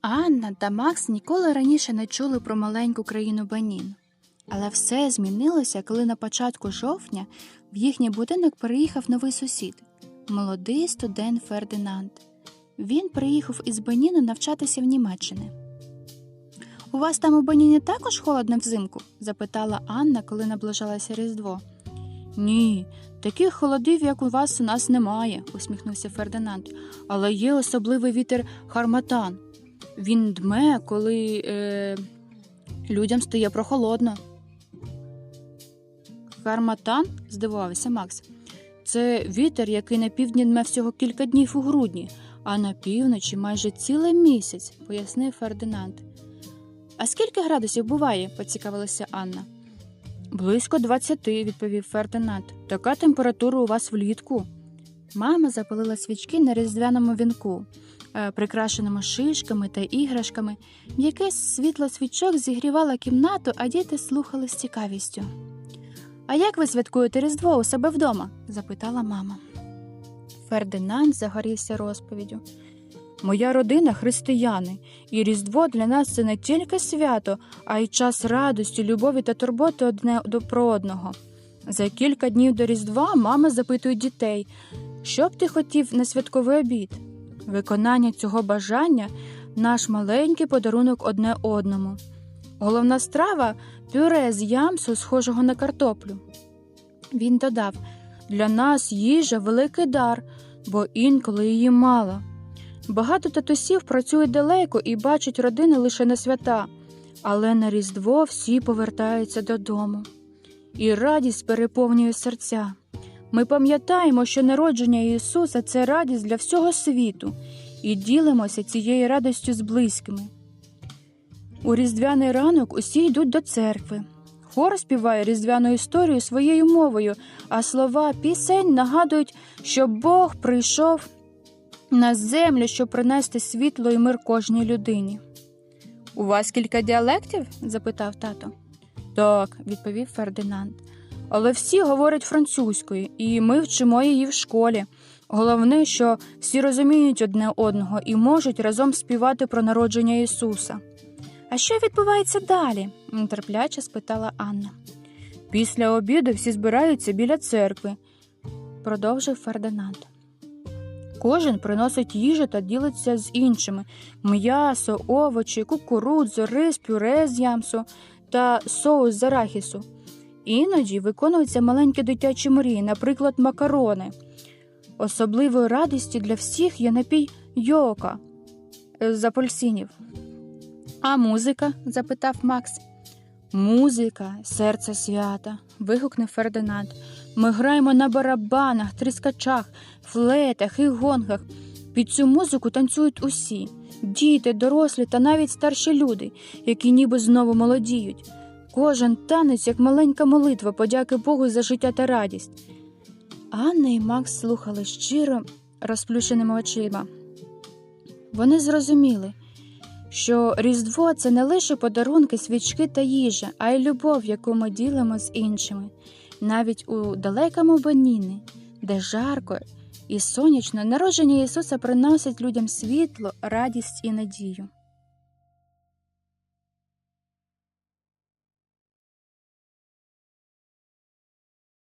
Анна та Макс ніколи раніше не чули про маленьку країну Бенін. Але все змінилося, коли на початку жовтня в їхній будинок переїхав новий сусід молодий студент Фердинанд. Він приїхав із Беніну навчатися в Німеччини. У вас там у Беніні також холодно взимку? запитала Анна, коли наближалося Різдво. Ні, таких холодів, як у вас, у нас немає, усміхнувся Фердинанд. Але є особливий вітер Харматан. Він дме, коли е, людям стає прохолодно. Харматан? здивувався Макс. Це вітер, який на півдні дме всього кілька днів у грудні, а на півночі майже цілий місяць, пояснив Фердинанд. А скільки градусів буває? поцікавилася Анна. Близько двадцяти, відповів Фердинанд. Така температура у вас влітку. Мама запалила свічки на різдвяному вінку, е, прикрашеному шишками та іграшками. Якесь світло свічок зігрівало кімнату, а діти слухали з цікавістю. А як ви святкуєте Різдво у себе вдома? запитала мама. Фердинанд загорівся розповіддю. Моя родина християни, і Різдво для нас це не тільки свято, а й час радості, любові та турботи одне до про одного. За кілька днів до Різдва мама запитує дітей, що б ти хотів на святковий обід? Виконання цього бажання наш маленький подарунок одне одному. Головна страва пюре з ямсу, схожого на картоплю. Він додав для нас їжа великий дар, бо інколи її мало. Багато татусів працюють далеко і бачать родини лише на свята, але на Різдво всі повертаються додому. І радість переповнює серця. Ми пам'ятаємо, що народження Ісуса це радість для всього світу, і ділимося цією радістю з близькими. У різдвяний ранок усі йдуть до церкви. Хор співає різдвяну історію своєю мовою, а слова пісень нагадують, що Бог прийшов на землю, щоб принести світло і мир кожній людині. У вас кілька діалектів? запитав тато. Так, відповів Фердинанд. Але всі говорять французькою, і ми вчимо її в школі. Головне, що всі розуміють одне одного і можуть разом співати про народження Ісуса. А що відбувається далі? нетерпляче спитала Анна. Після обіду всі збираються біля церкви, продовжив Фердинанд. Кожен приносить їжу та ділиться з іншими м'ясо, овочі, кукурудзу, рис, пюре з ямсу та соус з арахісу. Іноді виконуються маленькі дитячі мрії, наприклад, макарони. Особливою радістю для всіх є напій йока з апельсинів. А музика? запитав Макс. Музика, серце свята, вигукнув Фердинанд. Ми граємо на барабанах, тріскачах, флетах і гонгах. Під цю музику танцюють усі діти, дорослі та навіть старші люди, які ніби знову молодіють. Кожен танець, як маленька молитва, подяки Богу за життя та радість. Анна і Макс слухали щиро розплющеними очима. Вони зрозуміли, що Різдво це не лише подарунки, свічки та їжа, а й любов, яку ми ділимо з іншими, навіть у далекому Беніні, де жарко і сонячно народження Ісуса приносить людям світло, радість і надію.